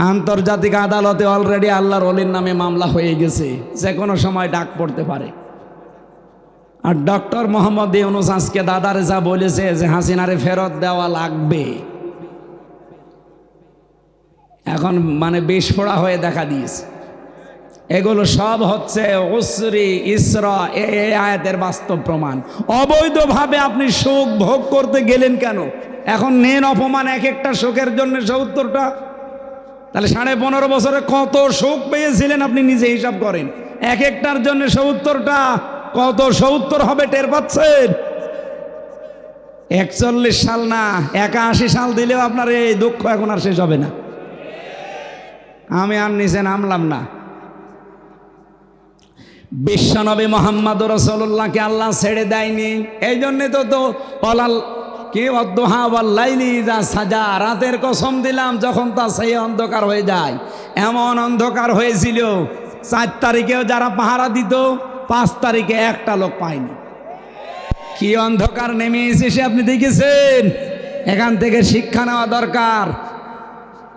আন্তর্জাতিক আদালতে অলরেডি আল্লাহর অলির নামে মামলা হয়ে গেছে। যে কোনো সময় ডাক পড়তে পারে। আর ডক্টর মোহাম্মদ ইউনুস আজকে দাদারে যা বলেছে যে হাসিনারে ফেরত দেওয়া লাগবে। এখন মানে বিস্ফোড়া হয়ে দেখা দিয়েছে। এগুলো সব হচ্ছে উসরি, ইসরা, এ আয়াতের বাস্তব প্রমাণ। অবৈধভাবে আপনি সুখ ভোগ করতে গেলেন কেন? এখন নেন অপমান এক একটা সুখের জন্য সত্তরটা তাহলে সাড়ে পনেরো বছরে কত সুখ পেয়েছিলেন আপনি নিজে হিসাব করেন? এক একটার জন্য সত্তরটা, কত সত্তর হবে টের পাচ্ছেন? একচল্লিশ সাল না, একাশি সাল দিলেও আপনার এই দুঃখ এখন আর শেষ হবে না। আমি আর নিচে নামলাম না। বিশ্বনবী মোহাম্মদ রসল্লাহকে আল্লাহ ছেড়ে দেয়নি। এই জন্যে তো তো অলাল কি লাইলি যা সাজা, রাতের কসম দিলাম যখন তা সেই অন্ধকার হয়ে যায়। এমন অন্ধকার হয়েছিল, চার তারিখেও যারা পাহারা দিত, পাঁচ তারিখে একটা লোক পায়নি। কি অন্ধকার নেমে এসেছে আপনি দেখেছেন? এখান থেকে শিক্ষা নেওয়া দরকার।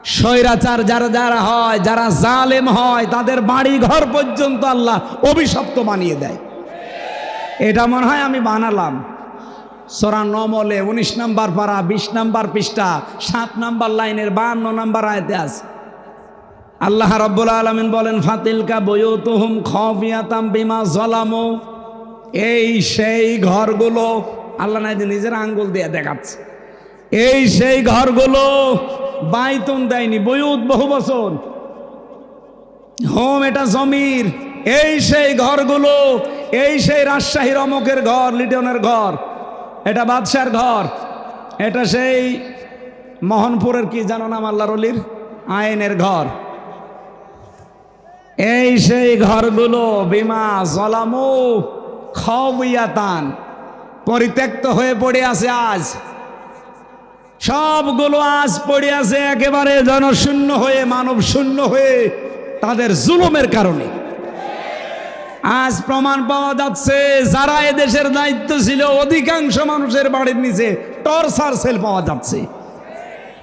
স্বৈরাচার যারা যারা হয়, যারা জালেম হয়, তাদের বাড়ি ঘর পর্যন্ত আল্লাহ অভিশপ্ত বানিয়ে দেয়। এটা মনে হয় আমি বানালাম। সোরা নমলে উনিশ নাম্বার পারা, বিশ নাম্বার পৃষ্ঠা, সাত নাম্বার লাইনের বান্ন নাম্বার আয়তে আছে। আল্লাহ রব্বুল আলমিন বলেন, ফাতিলকা বয়তুহুম খফিয়াতাম বিমা জলামো এই সেই ঘরগুলো আল্লাহ নাই নিজের আঙ্গুল দিয়ে দেখাচ্ছে। এই সেই ঘরগুলো বাইতন দেয়নি, বয়ুত বহু বছর। হোম এটা জমির। এই সেই ঘরগুলো, এই সেই রাজশাহীর অমকের ঘর, লিটনের ঘর। এটা বাদশার ঘর। এটা সেই মোহনপুরের কি জানো নাম আল্লাহর অলির আইনের ঘর। এই সেই ঘরগুলো বিমা জলামু খবিয়াতান পরিত্যক্ত হয়ে পড়ে আছে আজ। সবগুলো আজ পড়ে আছে একেবারে জনশূন্য হয়ে মানব শূন্য হয়ে তাদের জুলুমের কারণে। আজ প্রমাণ পাওয়া যাচ্ছে, যারা এদেশের দায়িত্ব ছিল, অধিকাংশ মানুষের বাড়ির নিচে টর্চার সেল পাওয়া যাচ্ছে।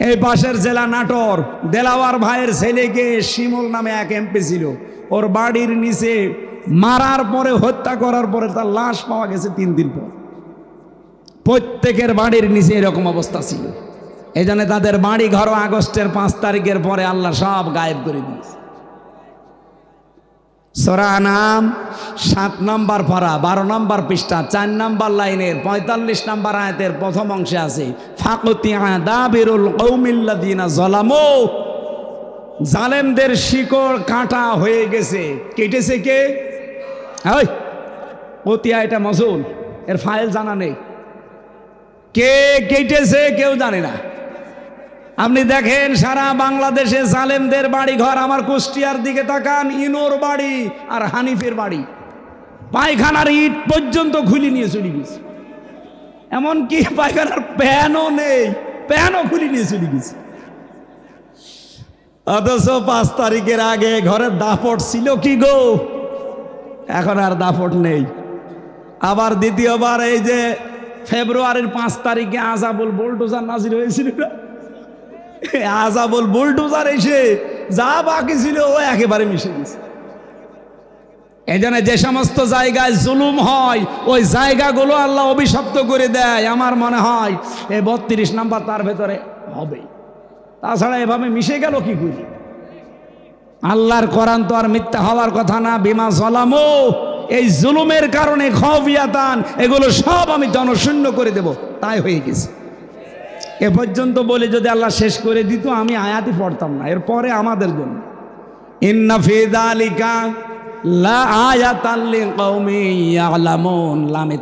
এই পাশের জেলা নাটোর, দেলাওয়ার ভাইয়ের ছেলেকে শিমুল নামে এক এমপি ছিল। ওর বাড়ির নিচে মারার পরে, হত্যা করার পরে তার লাশ পাওয়া গেছে তিন দিন পর। প্রত্যেকের বাড়ির নিচে এরকম অবস্থা ছিল। এই তাদের বাড়ি ঘর আগস্টের পাঁচ তারিখের পরে আল্লাহ সব গায়েব করে দিয়েছে। সোরা নাম সাত নম্বর পারা, বারো নম্বর পৃষ্ঠা, চার নম্বর লাইনের, পঁয়তাল্লিশ নম্বর আয়াতের প্রথম অংশে আছে জালেমদের শিকড় কাটা হয়ে গেছে। কেটেছে কে? ওই পতিয়া এটা মজুল এর ফাইল জানা নেই। কে কেটেছে কেউ জানে না। আপনি দেখেন, সারা বাংলাদেশে জালেমদের বাড়ি ঘর আমার কুষ্টিয়ার দিকে তাকান, ইনোর বাড়ি আর হানিফের বাড়ি। পায়খানার ইট পর্যন্ত খুলি নিয়ে চলে গেছে। এমনকি পায়খানার প্যানও নেই, প্যানও খুলি নিয়ে চলে গেছে। অথচ পাঁচ তারিখের আগে ঘরের দাপট ছিল কি গো? এখন আর দাপট নেই। আবার দ্বিতীয়বার এই যে ফেব্রুয়ারির পাঁচ তারিখে আজাবুল বোল্টোজার নাজির হয়েছিল না? আজাবুল এসে যা বাকি ছিল ও একেবারে মিশে গেছে। যে সমস্ত জায়গায় জুলুম হয়, ওই জায়গাগুলো আল্লাহ অভিশপ্ত করে দেয়। আমার মনে হয় এই বত্রিশ নাম্বার তার ভেতরে হবে। তাছাড়া এভাবে মিশে গেল কি করি? আল্লাহর করান তো আর মিথ্যা হওয়ার কথা না, বিমা জলামো। এই জুলুমের কারণে খবিয়াতান এগুলো সব আমি জনশূন্য করে দেব। তাই হয়ে গেছে। এ পর্যন্ত বলে যদি আল্লাহ শেষ করে দিত, আমি আয়াতই পড়তাম না। এরপরে আমাদের জন্য।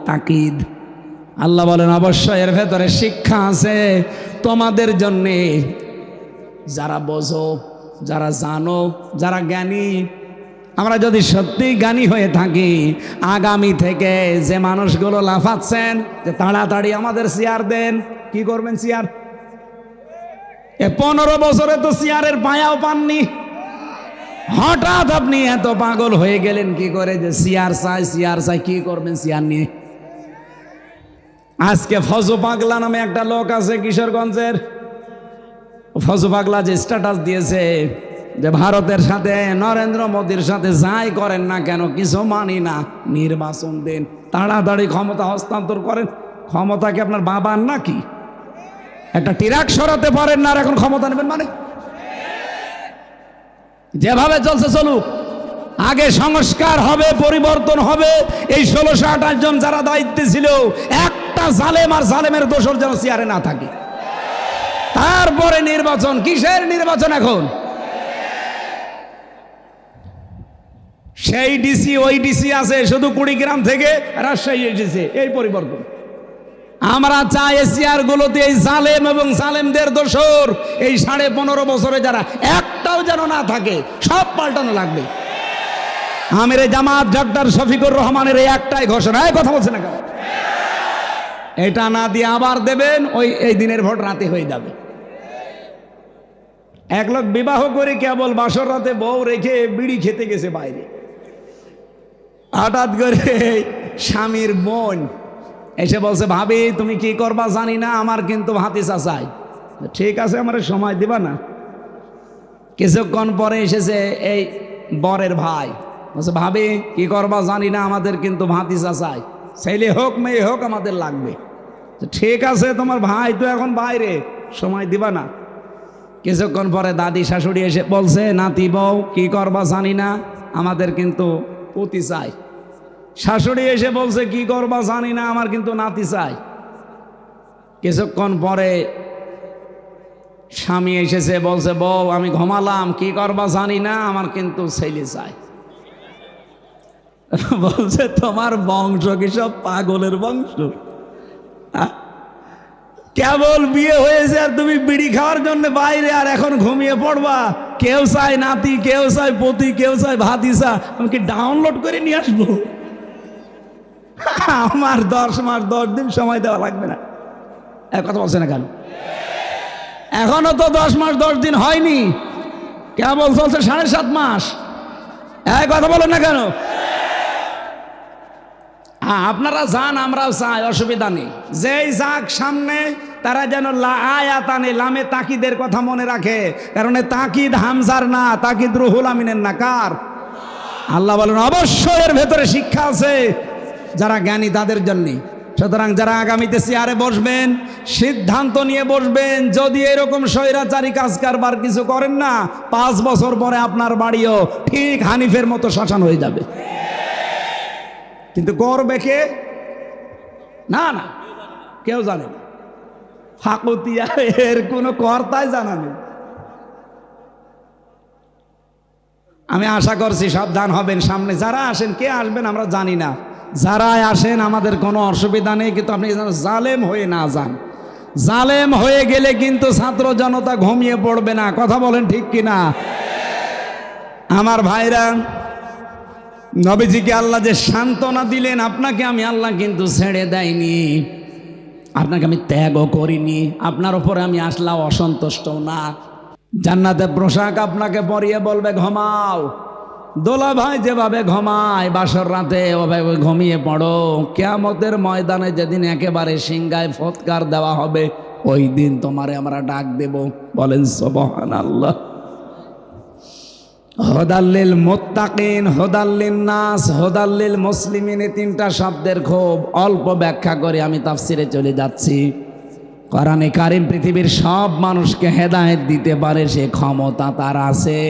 তাকিদ। আল্লাহ বলেন, অবশ্যই এর ভেতরে শিক্ষা আছে তোমাদের জন্যে। যারা বোঝো, যারা জানো, যারা জ্ঞানী আমরা যদি সত্যি জ্ঞানী হয়ে থাকি, আগামী থেকে যে মানুষগুলো লাফাচ্ছেন, যে তাড়াতাড়ি আমাদের চেয়ার দেন, কি করবেন চেয়ার এ পনেরো বছরে তো চেয়ারের পায়াও পাননি। হঠাৎ আপনি এত পাগল হয়ে গেলেন কি করে যে চেয়ার চাই চেয়ার চাই, কি করবেন চেয়ার নিয়ে? আজকে ফজু পাগলা নামে একটা লোক আছে কিশোরগঞ্জের। ফজু পাগলা যে স্ট্যাটাস দিয়েছে যে ভারতের সাথে, নরেন্দ্র মোদীর সাথে যাই করেন না কেন, কিছু মানি না। নির্বাচন দিন। তাড়াতাড়ি ক্ষমতা হস্তান্তর করেন। ক্ষমতা কি আপনার বাবার নাকি? একটা টিরাক সরাতে পারেন না আর এখন ক্ষমতা নেবেন মানে? যেভাবে চলছে চলুক। আগে সংস্কার হবে, পরিবর্তন হবে। এই ষোলোশো আঠাশ জন যারা দায়িত্বে ছিল, একটা জালেম আর জালেমের দোষর যেন চেয়ারে না থাকে। তারপরে নির্বাচন, কিসের নির্বাচন এখন? সেই ডিসি ওই ডিসি আছে, শুধু কুড়িগ্রাম থেকে রাজশাহী এসেছে এই পরিবর্তন। আমরা চাই এশিয়ার গুলোতে এই জালেম এবং জালেমদের দোষর, এই সাড়ে পনেরো বছরে যারা একটাও যেন না থাকে, সব পাল্টানো লাগবে। আমির জামাত ডক্টর শফিকুর রহমানের এই একটাই ঘোষণা। কথা বলছে না কেন? এটা না দিয়ে আবার দেবেন, ওই, এই দিনের ভোট রাতে হয়ে যাবে। এক লোক বিবাহ করে কেবল বাসর রাতে বউ রেখে বিড়ি খেতে গেছে বাইরে। হঠাৎ করে স্বামীর বোন এসে বলছে, ভাবি, তুমি কি করবা জানি না, আমার কিন্তু ভাতি চাই ঠিক আছে, আমার সময় দিবা না। কিছুক্ষণ পরে এসেছে এই বরের ভাই। বলছে, ভাবি, কি করবা জানি না, আমাদের কিন্তু ভাতি চাই ছেলে হোক, মেয়ে হোক, আমাদের লাগবে। ঠিক আছে, তোমার ভাই তো এখন বাইরে, সময় দিবা না। কিছুক্ষণ পরে দাদি শাশুড়ি এসে বলছে, নাতি বউ, কি করবা জানি না, আমাদের কিন্তু পুতি চাই শাশুড়ি এসে বলছে, কি করবা জানি না, আমার কিন্তু নাতি চাই কিছুক্ষণ পরে স্বামী এসেছে, বলছে, বউ, আমি ঘুমালাম, কি করবা জানি না, আমার কিন্তু ছেলে চাই বলছে, তোমার বংশ কি সব পাগলের বংশ? কেবল বিয়ে হয়েছে আর তুমি বিড়ি খাওয়ার জন্য বাইরে আর এখন ঘুমিয়ে পড়বা। কেউ চায় নাতি, কেউ চায় পতি, কেউ চায় ভাতিসা আমি কি ডাউনলোড করে নিয়ে আসব? আমার দশ মাস, দশ দিন সময় দেওয়া লাগবে না। এক কথা বলছে না কেন? এখনও তো দশ মাস, দশ দিন হয়নি। কেবল চলছে সাড়ে সাত মাস। এক কথা বলেন না কেন? আপনারা যান, আমরাও চাই অসুবিধা নেই। যেই যাক সামনে তারা যেন লা- আয়াত লামে তাকিদের কথা মনে রাখে। কারণ তাকিদ হামজার না, তাকিদ রুহুল আমিনের না। কার? আল্লাহ বলেন, অবশ্যই এর ভেতরে শিক্ষা আছে যারা জ্ঞানী তাদের জন্যে। সুতরাং যারা আগামীতে চেয়ারে বসবেন, সিদ্ধান্ত নিয়ে বসবেন, যদি এরকম স্বৈরাচারী কাজ কারবার কিছু করেন না, পাঁচ বছর পরে আপনার বাড়িও ঠিক হানিফের মতো শাসন হয়ে যাবে। কিন্তু করবে কে? না না। কেউ জানে না। ফাকুতিয়া এর কোনো কর্তাই জানা নেই। আমি আশা করছি সাবধান হবেন সামনে। যারা আসেন, কে আসবেন আমরা জানি না। যারা আসেন, আমাদের কোনো অসুবিধা নেই, কিন্তু আপনি জালেম হয়ে না যান। জালেম হয়ে গেলে কিন্তু ছাত্র জনতা ঘুমিয়ে পড়বে না। কথা বলেন ঠিক কিনা? আমার ভাইরা, নবীজিকে আল্লাহ যে সান্ত্বনা দিলেন, আপনাকে আমি আল্লাহ কিন্তু ছেড়ে দেয়নি। আপনাকে আমি ত্যাগও করিনি। আপনার উপরে আমি আসলাম অসন্তুষ্ট না। জান্নাতে পোশাক আপনাকে পরিয়ে বলবে, ঘুমাও। দোলা ভাই যেভাবে ঘুমায়, বাসর রাতে ওভাবে ঘুমিয়ে পড়ো। কেয়ামতের ময়দানে যেদিন একেবারে সিংগায় ফৎকার দেওয়া হবে, ওই দিন তোমারে আমরা ডাক দেব। বলেন সবহান আল্লাহ হদাল্লিল মোত্তাকিন হদাল্লিল নাস, হদাল্লিল মুসলিমিন এই তিনটা শব্দের খুব অল্প ব্যাখ্যা করে আমি তাফসিরে চলে যাচ্ছি। কোরআনে কারিম পৃথিবীর সব মানুষকে হেদায়েত দিতে পারে, সে ক্ষমতা তার আছে,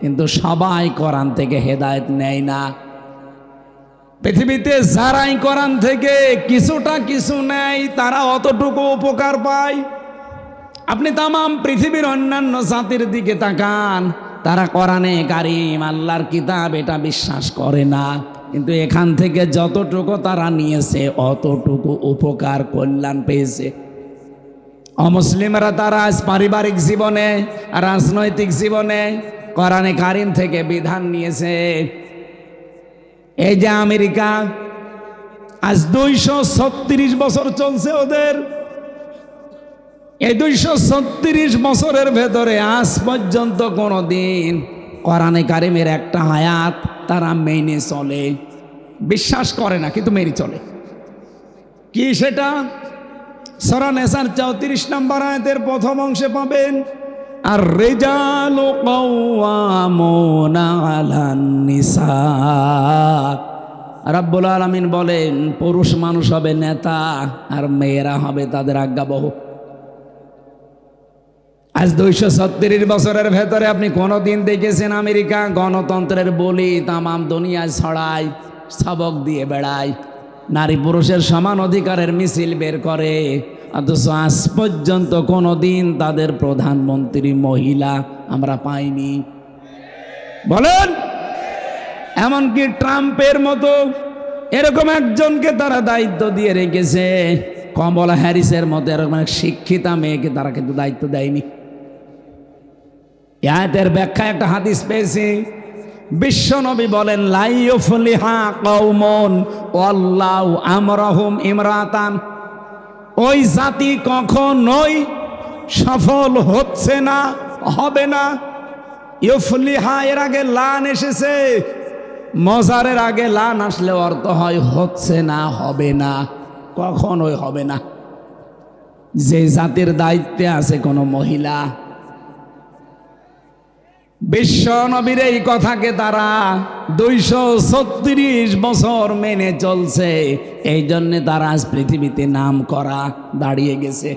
কিন্তু সবাই কোরআন থেকে হেদায়েত নেয় না। পৃথিবীতে যারাই কোরআন থেকে কিছুটা কিছু নেয়, তারা অতটুকু উপকার পায়। আপনি তামাম পৃথিবীর অন্যান্য জাতির দিকে তাকান তারা কোরআনে কারিম, আল্লাহর কিতাব এটা বিশ্বাস করে না। কিন্তু এখান থেকে যতটুকু তারা নিয়েছে, অতটুকু উপকার কল্যাণ পেয়েছে। অমুসলিমরা তারা আজ পারিবারিক জীবনে, রাজনৈতিক জীবনে কোরআনে কারিম থেকে বিধান নিয়েছে। এই যে আমেরিকা, আজ দুইশো ছত্রিশ বছর চলছে ওদের। এই দুইশো ছত্রিশ বছরের ভেতরে আজ পর্যন্ত কোনো দিন কোরআনে কারিমের একটা আয়াত তারা মেনে চলে। বিশ্বাস করে না, কিন্তু মেনে চলে। কি সেটা? সরা নেসার চৌত্রিশ নম্বর আয়াতের প্রথম অংশে পাবেন আর রেজাল নিসা। রাব্বুল আলমিন বলেন, পুরুষ মানুষ হবে নেতা আর মেয়েরা হবে তাদের আজ্ঞাবহ। আজ দুইশো সত্তরিশ বছরের ভেতরে আপনি কোনোদিন দেখেছেন আমেরিকা? গণতন্ত্রের বলি তামাম দুনিয়ায় ছড়ায়, সবক দিয়ে বেড়ায়। নারী পুরুষের সমান অধিকারের মিছিল বের করে, অথচ আজ পর্যন্ত কোনোদিন তাদের প্রধানমন্ত্রী মহিলা আমরা পাইনি। বলেন, এমনকি ট্রাম্পের মতো এরকম একজনকে তারা দায়িত্ব দিয়ে রেখেছে, কমলা হ্যারিসের মতো এরকম এক শিক্ষিতা মেয়েকে তারা কিন্তু দায়িত্ব দেয়নি। ইয়াতের ব্যাখ্যা একটা হাদিস পেয়েছি। বিশ্বনবী বলেন লাইফলিহা কৌমন ওয়াল্লাউ আমরাহুম ইমরাতান। ওই জাতি কখনোই সফল হচ্ছে না, হবে না। ইউফলিহা এর আগে লান এসেছে, মজারের আগে লান আসলে অর্থ হয়, হচ্ছে না, হবে না, কখনোই হবে না। যে জাতির দায়িত্বে আছে কোনো মহিলা বিশ্ব নবীর এই কথাকে তারা দুইশো ছত্রিশ বছর মেনে চলছে। এই জন্যে তারা আজ পৃথিবীতে নাম করা দাঁড়িয়ে গেছে।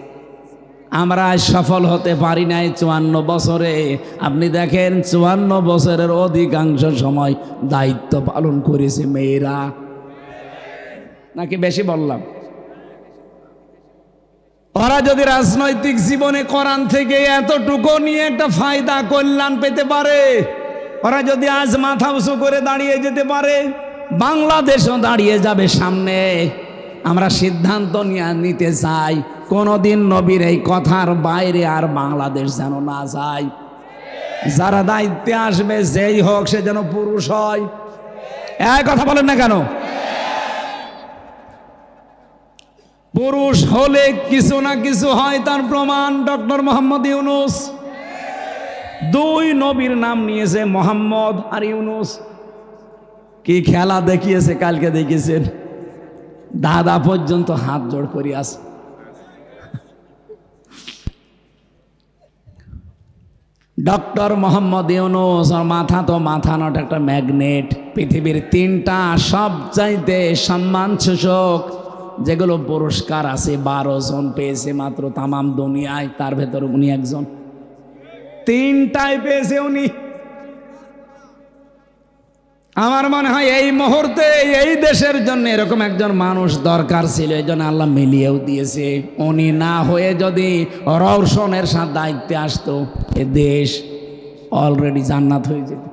আমরা সফল হতে পারি নাই চুয়ান্ন বছরে। আপনি দেখেন, চুয়ান্ন বছরের অধিকাংশ সময় দায়িত্ব পালন করেছে মেয়েরা। নাকি বেশি বললাম? ওরা যদি রাজনৈতিক জীবনে কোরআন থেকে এতটুকু নিয়ে একটা ফায়দা কল্যাণ পেতে পারে, ওরা যদি আজ মাথা উঁচু করে দাঁড়িয়ে যেতে পারে, বাংলাদেশও দাঁড়িয়ে যাবে সামনে। আমরা সিদ্ধান্ত নিয়ে নিতে চাই, কোনোদিন নবীর এই কথার বাইরে আর বাংলাদেশ যেন না যায়। যারা দায়িত্বে আসবে, যেই হোক সে যেন পুরুষ হয়। এক কথা বলেন না কেন? পুরুষ হলে কিছু না কিছু হয় তার প্রমাণ, ডক্টর মোহাম্মদ ইউনুস। দুই নবীর নাম নিয়েছে মোহাম্মদ আর ইউনুস। কি খেলা দেখিয়েছে, কালকে দেখিয়েছেন। দাদা পর্যন্ত হাত জোড় করি আছে ডক্টর মোহাম্মদ ইউনুস আর মাথা তো মাথা নট একটা ম্যাগনেট। পৃথিবীর তিনটা সবচাইতে সম্মান সূচক যেগুলো পুরস্কার আছে, বারো জন পেয়েছে মাত্র তামাম দুনিয়ায়, তার ভেতর উনি একজন। তিনটাই পেয়েছে উনি। আমার মনে হয় এই মুহূর্তে, এই দেশের জন্য এরকম একজন মানুষ দরকার ছিল, এই জন্য আল্লাহ মিলিয়েও দিয়েছে। উনি না হয়ে যদি রৌশনের সাথে দায়িত্বে আসতো, এ দেশ অলরেডি জান্নাত হয়ে যেত।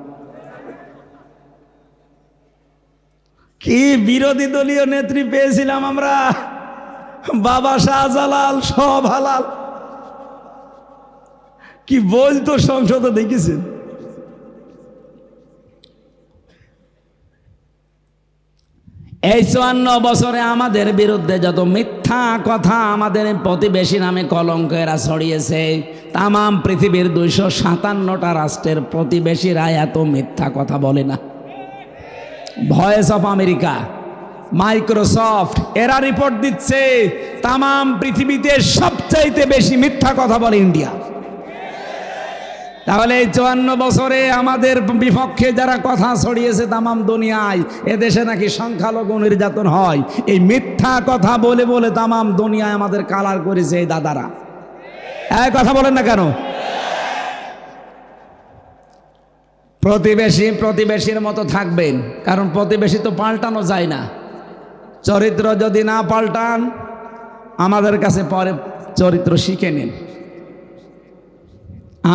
কি বিরোধী দলীয় নেত্রী পেয়েছিলাম আমরা? বাবা শাহজালাল, সব হালাল। কি বলতো সংসদে দেখেছেন? এই চুয়ান্ন বছরে আমাদের বিরুদ্ধে যত মিথ্যা কথা আমাদের প্রতিবেশী নামে কলঙ্কেরা ছড়িয়েছে, তামাম পৃথিবীর দুইশো সাতান্নটা রাষ্ট্রের প্রতিবেশীরা এত মিথ্যা কথা বলে না। ভয়েস অফ আমেরিকা মাইক্রোসফট এরা রিপোর্ট দিচ্ছে, তামাম পৃথিবীতে সবচাইতে বেশি মিথ্যা কথা বলে ইন্ডিয়া তাহলে এই চুয়ান্ন বছরে আমাদের বিপক্ষে যারা কথা ছড়িয়েছে তামাম দুনিয়ায় এদেশে নাকি সংখ্যালঘু নির্যাতন হয়। এই মিথ্যা কথা বলে বলে তামাম দুনিয়ায় আমাদের কালার করেছে এই দাদারা। এই কথা বলেন না কেন? প্রতিবেশী প্রতিবেশীর মতো থাকবেন, কারণ প্রতিবেশী তো পাল্টানো যায় না। চরিত্র যদি না পাল্টান, আমাদের কাছে পরে চরিত্র শিখে নিন।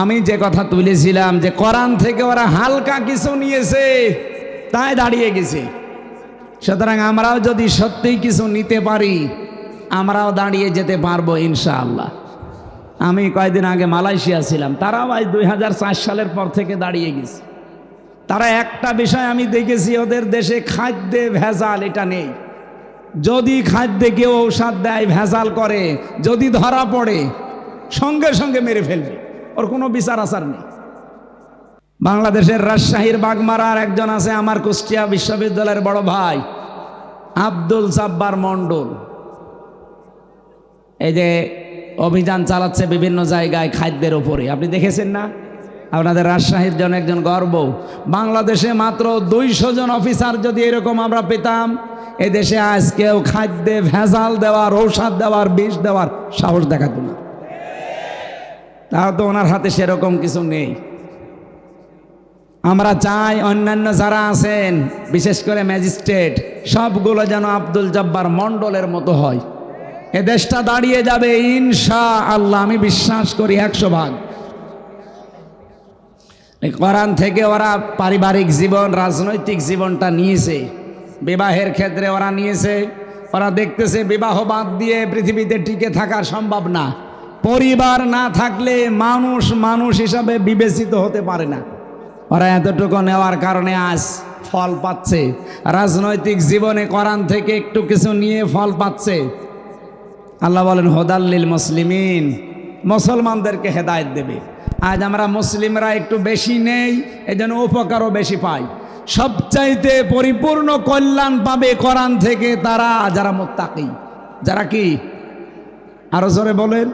আমি যে কথা তুলেছিলাম যে কোরআন থেকে ওরা হালকা কিছু নিয়েছে, তাই দাঁড়িয়ে গেছে। সুতরাং আমরাও যদি সত্যিই কিছু নিতে পারি, আমরাও দাঁড়িয়ে যেতে পারব ইনশাআল্লাহ। আমি কয়েকদিন আগে মালয়েশিয়া ছিলাম, তারাও আজ দু হাজার চার সালের পর থেকে দাঁড়িয়ে গেছে। তারা একটা বিষয় আমি দেখেছি, ওদের দেশে খাদ্যে ভেজাল এটা নেই। যদি খাদ্যে কেউ ঔষধ দেয়, ভেজাল করে, যদি ধরা পড়ে, সঙ্গে সঙ্গে মেরে ফেলবে। ওর কোনো বিচার আচার নেই। বাংলাদেশের রাজশাহীর বাগমারার একজন আছে আমার কুষ্টিয়া বিশ্ববিদ্যালয়ের বড় ভাই, আব্দুল সাব্বার মণ্ডল। এই যে অভিযান চালাচ্ছে বিভিন্ন জায়গায় খাদ্যের ওপরে। আপনি দেখেছেন না? আপনাদের রাজশাহীর জন্য একজন গর্ব। বাংলাদেশে মাত্র দুইশো জন অফিসার যদি এরকম আমরা পেতাম এ দেশে আজ কেউ খাদ্যে ভেজাল দেওয়ার, ঔষধ দেওয়ার, বিষ দেওয়ার সাহস দেখাতো না। তাও তো ওনার হাতে সেরকম কিছু নেই। আমরা চাই অন্যান্য যারা আছেন, বিশেষ করে ম্যাজিস্ট্রেট, সবগুলো যেন আব্দুল জব্বার মণ্ডলের মতো হয়। এ দেশটা দাঁড়িয়ে যাবে ইনশা আল্লাহ আমি বিশ্বাস করি একশো ভাগ। কোরআন থেকে ওরা পারিবারিক জীবন, রাজনৈতিক জীবনটা নিয়েছে। বিবাহের ক্ষেত্রে ওরা নিয়েছে। ওরা দেখতেছে বিবাহ বাদ দিয়ে পৃথিবীতে টিকে থাকা সম্ভব না। পরিবার না থাকলে মানুষ মানুষ হিসাবে বিবেচিত হতে পারে না। ওরা এতটুকু নেওয়ার কারণে আজ ফল পাচ্ছে। রাজনৈতিক জীবনে কোরআন থেকে একটু কিছু নিয়ে ফল পাচ্ছে। আল্লাহ বলেন হোদাল্লিল মুসলিমিন। মুসলমানদেরকে হেদায়ত দেবে। আজ আমরা মুসলিমরা একটু বেশি নেই এই জন্য উপকারও বেশি পাই। সবচাইতে পরিপূর্ণ কল্যাণ পাবে কোরআন থেকে তারা, যারা মোত্তাকি। যারা কি? আরও জোরে বলেন।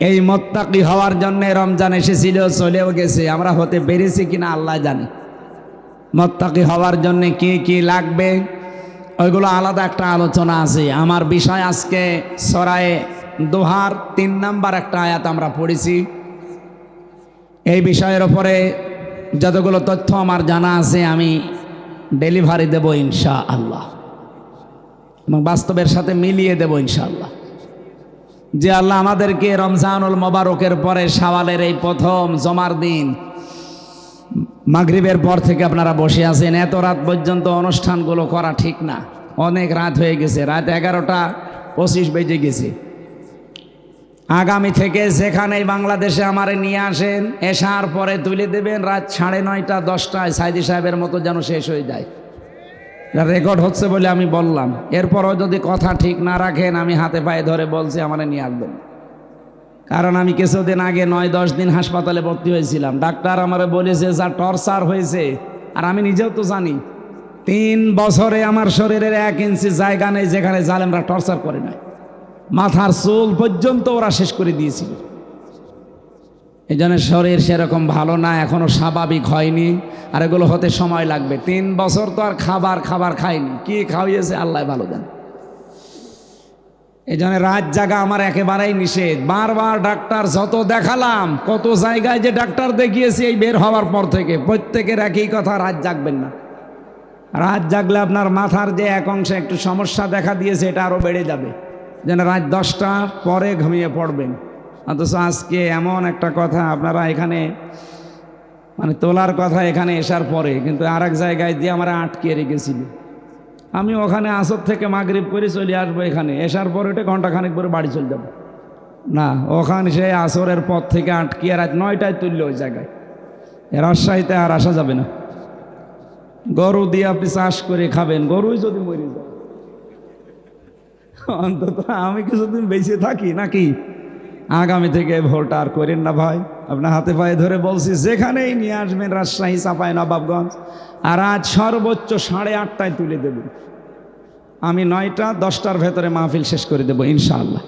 এই মোত্তাকি হওয়ার জন্য রমজান এসেছিল, চলেও গেছে। আমরা হতে পেরেছি কিনা আল্লাহ জানে। মোত্তাকি হওয়ার জন্য কি কি লাগবে? ওইগুলো আলাদা একটা আলোচনা আছে। আমার বিষয় আজকে সরায়ে দোহার তিন নাম্বার একটা আয়াত আমরা পড়েছি। এই বিষয়ের ওপরে যতগুলো তথ্য আমার জানা আছে, আমি ডেলিভারি দেব ইনশা আল্লাহ এবং বাস্তবের সাথে মিলিয়ে দেব ইনশাআল্লাহ। যে আল্লাহ আমাদেরকে রমজানুল মোবারকের পরে সাওয়ালের এই প্রথম জমার দিন, মাগরিবের পর থেকে আপনারা বসে আছেন, এত রাত পর্যন্ত অনুষ্ঠানগুলো করা ঠিক না। অনেক রাত হয়ে গেছে, রাত এগারোটা পঁচিশ বেজে গেছে। আগামী থেকে যেখানেই বাংলাদেশে আমারে নিয়ে আসেন, এসার পরে তুলে দেবেন রাত সাড়ে নয়টা, দশটায় সাইদি সাহেবের মতো যেন শেষ হয়ে যায়। রেকর্ড হচ্ছে বলে আমি বললাম। এরপরও যদি কথা ঠিক না রাখেন, আমি হাতে পায়ে ধরে বলছি আমারে নিয়ে আসবেন। কারণ আমি কিছুদিন আগে নয়, দশ দিন হাসপাতালে ভর্তি হয়েছিলাম। ডাক্তার আমারে বলেছে, যা টর্চার হয়েছে। আর আমি নিজেও তো জানি, তিন বছরে আমার শরীরের এক ইঞ্চি জায়গা নেই যেখানে জালেমরা টর্চার করে না মাথার চুল পর্যন্ত ওরা শেষ করে দিয়েছিল। এই জন্য শরীর সেরকম ভালো না, এখনও স্বাভাবিক হয়নি। আর এগুলো হতে সময় লাগবে। তিন বছর তো আর খাবার খাবার খায়নি। কি খাওয়িয়েছে আল্লাহ ভালো জানে। এই জন্য রাত জাগা আমার একেবারেই নিষেধ। বারবার ডাক্তার যত দেখালাম, কত জায়গায় যে ডাক্তার দেখিয়েছি, এই বের হওয়ার পর থেকে প্রত্যেকের একই কথা, রাত জাগবেন না। রাত জাগলে আপনার মাথার যে এক অংশে একটু সমস্যা দেখা দিয়েছে, এটা আরও বেড়ে যাবে। যেন রাত দশটা পরে ঘুমিয়ে পড়বেন। অথচ আজকে এমন একটা কথা আপনারা এখানে মানে তোলার কথা এখানে এসার পরে, কিন্তু আর এক জায়গায় দিয়ে আমরা আটকে রেখেছিল। আমি ওখানে আসর থেকে মাগরিব করে চলে আসব এখানে এসার পরে ওটা ঘন্টাখানেক পরে বাড়ি চলে যাব। না, ওখানে সে আসরের পর থেকে আটকিয়ে রাত নয়টায় তুললো ওই জায়গায়। রাজশাহীতে আর আসা যাবে না। গরু দিয়ে আপনি চাষ করে খাবেন, গরুই যদি মরে যায়। অন্তত আমি কিছুদিন বেঁচে থাকি নাকি? আগামী থেকে ভোটটা আর করেন না ভাই। আপনার হাতে পায়ে ধরে বলছি, যেখানেই নিয়ে আসবেন রাজশাহী চাপায় নবাবগঞ্জ, আর আজ সর্বোচ্চ সাড়ে আটটায় তুলে দেব। আমি নয়টা, দশটার ভেতরে মাহফিল শেষ করে দেবো, ইনশাআল্লাহ।